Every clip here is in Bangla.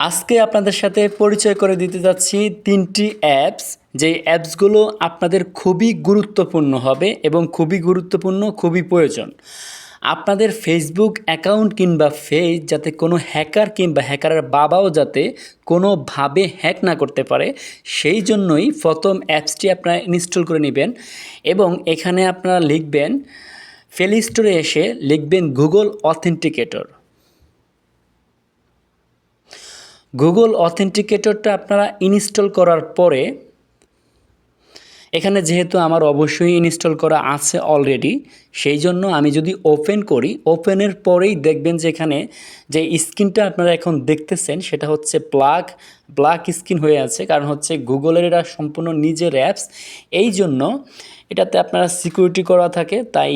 আজকে আপনাদের সাথে পরিচয় করে দিতে যাচ্ছি তিনটি অ্যাপস। যে অ্যাপসগুলো আপনাদের খুবই গুরুত্বপূর্ণ হবে এবং খুবই গুরুত্বপূর্ণ, খুবই প্রয়োজন। আপনাদের ফেসবুক অ্যাকাউন্ট কিংবা ফেজ যাতে কোনো হ্যাকার কিংবা হ্যাকারের বাবাও যাতে কোনোভাবে হ্যাক না করতে পারে, সেই জন্যই প্রথম অ্যাপসটি আপনারা ইনস্টল করে নেবেন এবং এখানে আপনারা লিখবেন প্লে স্টোরে এসে লিখবেন গুগল অথেন্টিকেটর গুগল অথেন্টিকেটরটা আপনারা ইনস্টল করার পরে, এখানে যেহেতু আমার অবশ্যই ইনস্টল করা আছে অলরেডি সেই জন্য আমি যদি ওপেন করি ওপেনের পরেই দেখবেন যে এখানে যে স্ক্রিনটা আপনারা এখন দেখতেছেন, সেটা হচ্ছে ব্ল্যাক ব্ল্যাক স্ক্রিন হয়ে আছে, কারণ হচ্ছে গুগলের এটা সম্পূর্ণ নিজের অ্যাপস এই জন্য এটাতে আপনারা সিকিউরিটি করা থাকে, তাই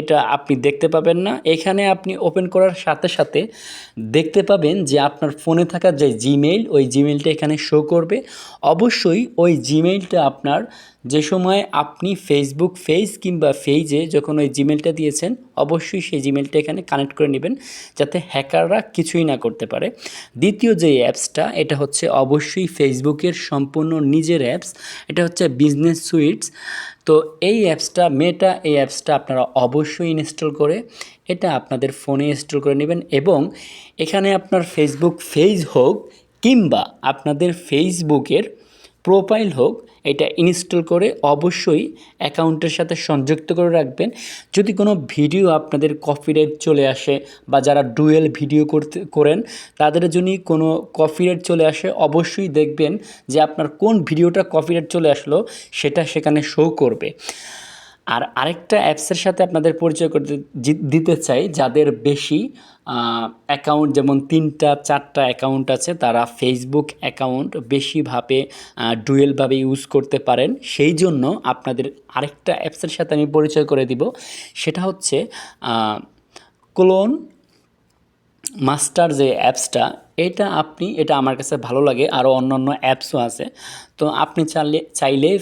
এটা আপনি দেখতে পাবেন না। এখানে আপনি ওপেন করার সাথে সাথে দেখতে পাবেন যে আপনার ফোনে থাকা যে জিমেইল ওই জিমেইলটা এখানে শো করবে। অবশ্যই ওই জিমেইলটা আপনার যে সময় আপনি ফেসবুক ফেজ কিংবা ফেজে যখন ওই জিমেলটা দিয়েছেন, অবশ্যই সেই জিমেলটা এখানে কানেক্ট করে নেবেন, যাতে হ্যাকাররা কিছুই না করতে পারে। দ্বিতীয় যে অ্যাপসটা এটা হচ্ছে অবশ্যই ফেসবুকের সম্পূর্ণ নিজের অ্যাপস এটা হচ্ছে বিজনেস সুইটস তো এই অ্যাপসটা মেটা এই অ্যাপসটা আপনারা অবশ্যই ইনস্টল করে, এটা আপনাদের ফোনে ইনস্টল করে নেবেন এবং এখানে আপনার ফেসবুক পেজ হোক কিংবা আপনাদের ফেসবুকের প্রোফাইল হোক, এটা ইনস্টল করে অবশ্যই অ্যাকাউন্টের সাথে সংযুক্ত করে রাখবেন। যদি কোনো ভিডিও আপনাদের কপিরাইট চলে আসে বা যারা ডুয়েল ভিডিও করতে, করেন, তাদের জন্য কোনো কপিরাইট চলে আসে, অবশ্যই দেখবেন যে আপনার কোন ভিডিওটা কপিরাইট চলে আসলো, সেটা সেখানে শো করবে। আর আরেকটা অ্যাপসের সাথে আপনাদের পরিচয় করতে দিতে চাই, যাদের বেশি অ্যাকাউন্ট যেমন তিনটা, চারটা অ্যাকাউন্ট আছে, তারা ফেসবুক অ্যাকাউন্ট বেশিভাবে ডুয়েলভাবে ইউজ করতে পারেন। সেই জন্য আপনাদের আরেকটা অ্যাপসের সাথে আমি পরিচয় করে দিব। সেটা হচ্ছে ক্লোন মাস্টার যে অ্যাপসটা, এটা আপনি, এটা আমার কাছে ভালো লাগে, আরও অন্য অন্য অ্যাপসও আছে। তো আপনি চাইলে চাইলে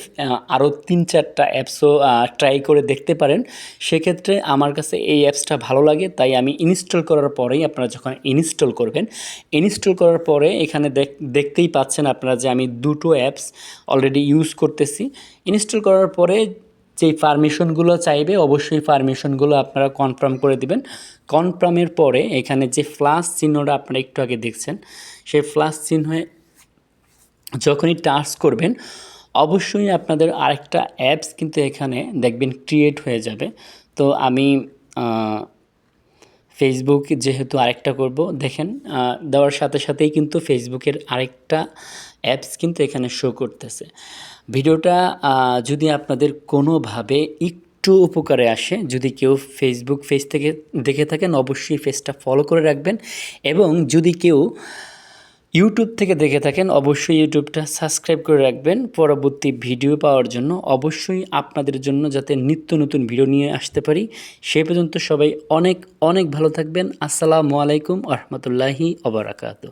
আরও তিন চারটা অ্যাপসও ট্রাই করে দেখতে পারেন। সেক্ষেত্রে আমার কাছে এই অ্যাপসটা ভালো লাগে, তাই আমি ইনস্টল করার পরেই আপনারা যখন ইনস্টল করবেন, ইনস্টল করার পরে এখানে দেখ- দেখতেই পাচ্ছেন আপনারা যে আমি দুটো অ্যাপস অলরেডি ইউজ করতেছি। ইনস্টল করার পরে যেই পারমিশনগুলো চাইবে অবশ্যই পারমিশনগুলো আপনারা কনফার্ম করে দিবেন। কনফার্মের পরে এখানে যে ফ্লাস চিহ্নটা আপনারা একটু আগে দেখছেন, সেই ফ্লাস চিহ্নে যখনই টাচ করবেন, অবশ্যই আপনাদের আরেকটা অ্যাপস কিন্তু এখানে দেখবেন ক্রিয়েট হয়ে যাবে। তো আমি ফেসবুক যেহেতু আরেকটা করব, দেখেন দেওয়ার সাথে সাথেই কিন্তু ফেসবুকের আরেকটা অ্যাপস কিন্তু এখানে শো করতেছে। ভিডিওটা যদি আপনাদের কোনোভাবে একটু উপকারে আসে, যদি কেউ ফেসবুক পেজ থেকে দেখে থাকেন, অবশ্যই পেজটা ফলো করে রাখবেন এবং যদি কেউ ইউটিউব থেকে দেখে থাকেন, অবশ্যই ইউটিউবটা সাবস্ক্রাইব করে রাখবেন। পরবর্তী ভিডিও পাওয়ার জন্য অবশ্যই আপনাদের জন্য যাতে নিত্য নতুন ভিডিও নিয়ে আসতে পারি। সে পর্যন্ত সবাই অনেক অনেক ভালো থাকবেন। আসসালামু আলাইকুম আহমতুল্লাহি অবরাকাতু